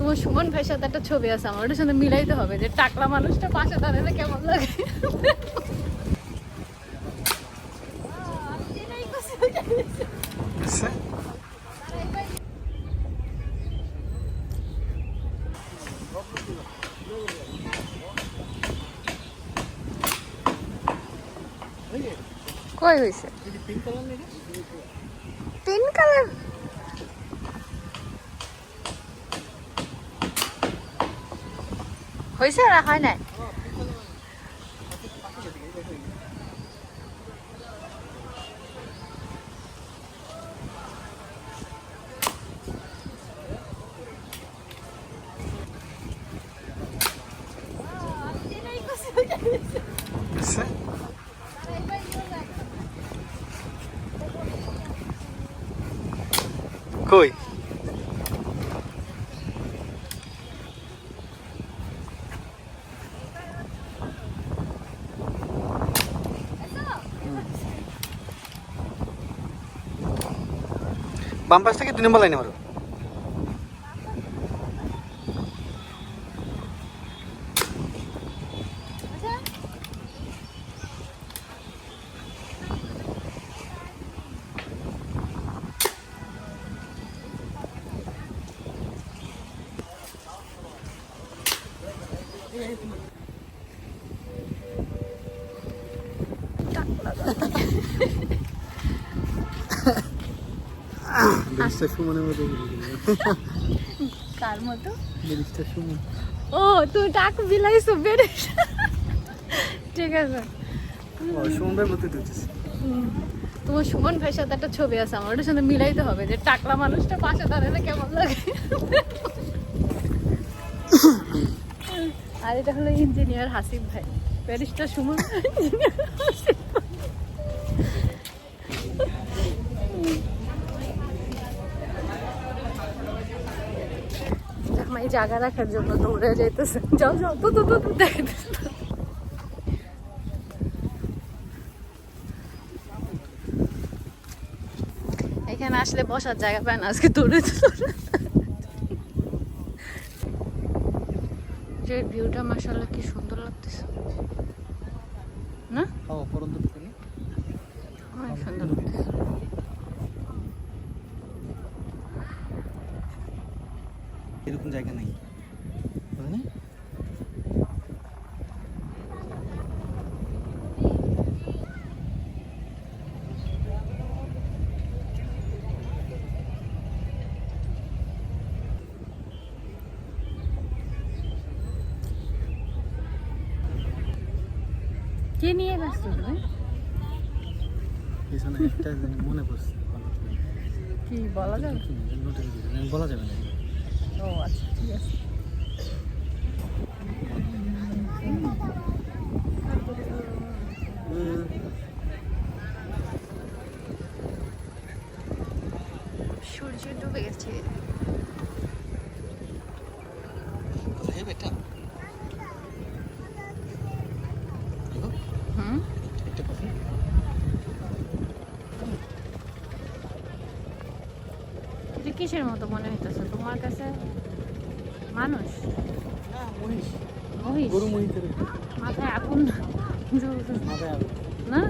তোমার সুমন ভাইয়ের সাথে একটা ছবি আছে আমার ওটার সাথে মিলাইতে হবে যে টাকলা মানুষটা পাশে দাঁড়ালে কেমন লাগে। কই হয়েছে পিঙ্ক কালার হয়েছে আর হয় নাই কই বাম পাশ থেকে দুই নম্বর লাইনে মারো। সুমনের মতো কার মতো? ব্রিজটা সুমন ও তুই টাক বিলাইছো বেড়ে ঠিক আছে। সুমন ভাই মতো। তোমার সুমন ভাইয়ের সাথে একটা ছবি আছে আমার ওটার সাথে মিলাইতে হবে যে টাকলা মানুষটা পাশে দাঁড়ালে কেমন লাগে। আর এটা হলো ইঞ্জিনিয়ার হাসিফ ভাই ব্যারিস্টার সুমন engineer হাসিফ জামাই জায়গা রাখার জন্য দৌড়ে যাইতেছে। যাও যাও তো তো তো এখানে আসলে বসার জায়গা পায় না আজকে দৌড়ে দৌড়ে। যে ভিউটা মাসাল্লাহ কি সুন্দর লাগতেছে। না? ও পরন্ত অনেক সুন্দর লাগতেছে। এরকম জায়গা নেই। কে নিয়ে ব্যস্ত তুমি পিছনে একটা মনে পড়ছে। কি বলা যাবে? বলা যাবে না। ও আচ্ছা ঠিক আছে। সূর্য ডুবে গেছে। কোথায় বেটা হুম একটা কথা এটা কিসের মতো মনে হইতেছে? তোমার কাছে মানুষ? মহিষ। মাথায় আগুন। না?